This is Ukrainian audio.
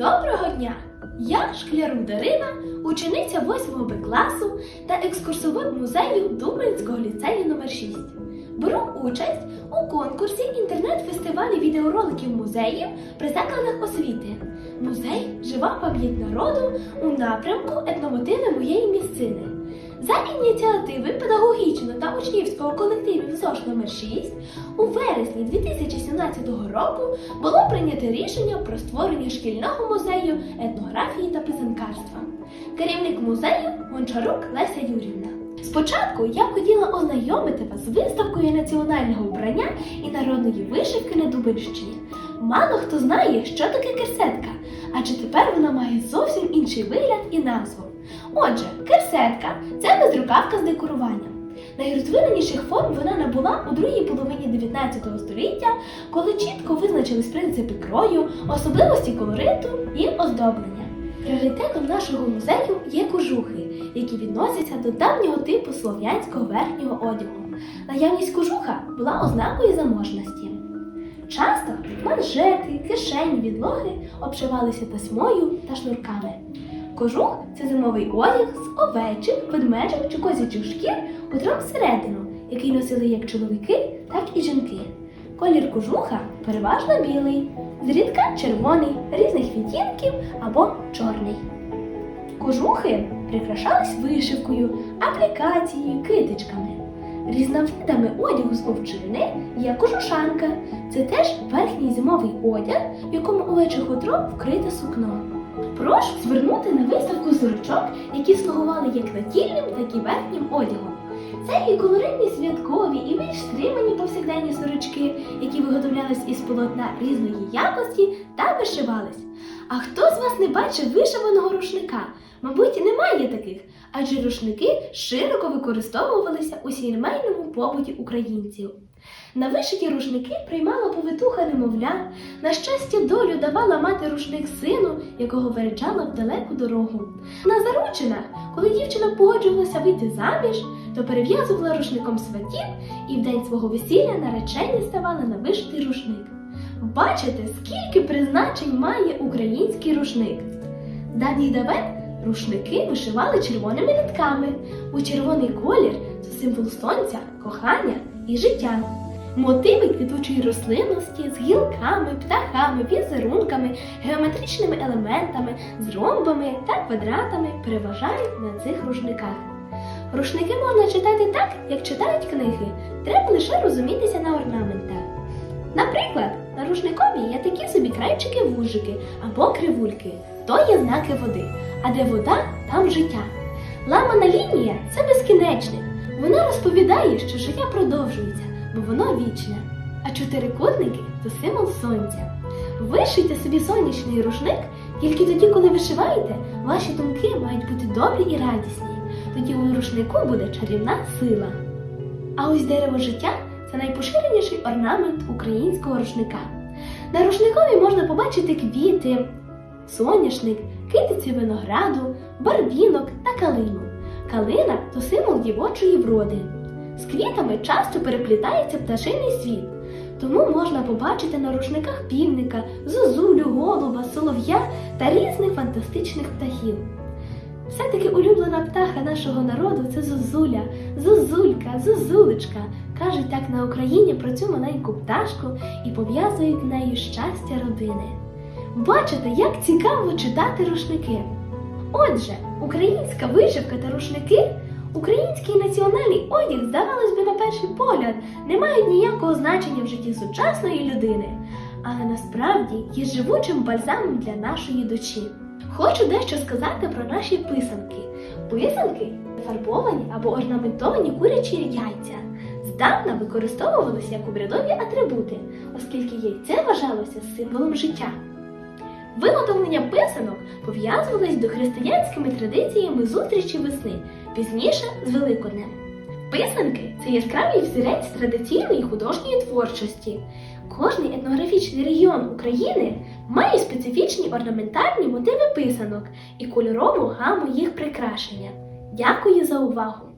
Доброго дня! Я Шклярук Дарина, учениця 8 Б класу та екскурсовод музею Дубинського ліцею номер 6 Беру участь у конкурсі інтернет-фестивалі відеороликів музеїв при закладах освіти. Музей Жива пам'ять народу у напрямку етномотиви моєї місцини. За ініціативи педагогічного та учнівського колективів ЗОЖ номер 6 у вересні 2017 року було прийнято рішення про створення шкільного музею етнографії та писанкарства. Керівник музею Гончарук Леся Юрівна. Спочатку я хотіла ознайомити вас з виставкою національного вбрання і народної вишивки на Дубинщині. Мало хто знає, що таке керсетка, адже тепер вона має зовсім інший вигляд і назву. Отже, керсетка це безрукавка з декоруванням. Найрозвиненіших форм вона набула у другій половині 19 століття, коли чітко визначились принципи крою, особливості колориту і оздоблення. Пріоритетом нашого музею є кожухи, які відносяться до давнього типу слов'янського верхнього одягу. Наявність кожуха була ознакою заможності. Часто манжети, кишені, відлоги обшивалися тасьмою та шнурками. Кожух це зимовий одяг з овечих, ведмечих чи козячих шкір котром всередину, який носили як чоловіки, так і жінки. Колір кожуха переважно білий, зрідка червоний, різних відтінків або чорний. Кожухи прикрашались вишивкою, аплікацією, китичками. Різновидами одягу з овчини є кожушанка. Це теж верхній зимовий одяг, в якому овече хутро вкрите сукно. Прошу звернути на сорочок, які слугували як натільним, так і верхнім одягом. Це і колоритні святкові, і більш стримані повсякденні сорочки, які виготовлялись із полотна різної якості та вишивались. А хто з вас не бачив вишиваного рушника? Мабуть, немає таких, адже рушники широко використовувалися у сімейному побуті українців. На вишиті рушники приймала повитуха немовля, на щастя, долю давала мати рушник сину, якого виряджала в далеку дорогу. На заручинах, коли дівчина погоджувалася вийти заміж, то перев'язувала рушником сватів і в день свого весілля наречені ставали на вишитий рушник. Бачите, скільки призначень має український рушник. Давніх давен рушники вишивали червоними нитками. У червоний колір це символ сонця, кохання і життя. Мотиви квітучої рослинності з гілками, птахами, візерунками, геометричними елементами, з ромбами та квадратами переважають на цих рушниках. Рушники можна читати так, як читають книги, треба лише розумітися на орнаментах. Наприклад, на рушникові є такі собі крайчики-вужики або кривульки, то є знаки води, а де вода, там життя. Ламана лінія це безкінечник. Вона розповідає, що життя продовжується, бо воно вічне. А чотирикутники то символ сонця. Вишийте собі сонячний рушник тільки тоді, коли вишиваєте, ваші думки мають бути добрі і радісні. Тоді у рушнику буде чарівна сила. А ось дерево життя це найпоширеніший орнамент українського рушника. На рушникові можна побачити квіти, соняшник, китиці винограду, барвінок та калину. Калина то символ дівочої вроди. З квітами часто переплітається пташиний світ, тому можна побачити на рушниках півника, зозулю, голуба, солов'я та різних фантастичних птахів. Все-таки улюблена птаха нашого народу це зозуля, зозулька, зозулечка. Кажуть так на Україні про цю маленьку пташку і пов'язують нею щастя родини. Бачите, як цікаво читати рушники. Отже, українська вишивка та рушники, український національний одяг, здавалось би, на перший погляд, не мають ніякого значення в житті сучасної людини, але насправді є живучим бальзамом для нашої душі. Хочу дещо сказати про наші писанки. Писанки фарбовані або орнаментовані курячі яйця. Здавна використовувалися як обрядові атрибути, оскільки яйце вважалося символом життя. Виготовлення писанок пов'язувалось до християнськими традиціями зустрічі весни, пізніше з Великоднем. Писанки це яскравий взірець традиційної художньої творчості. Кожний етнографічний регіон України має специфічні орнаментальні мотиви писанок і кольорову гаму їх прикрашення. Дякую за увагу!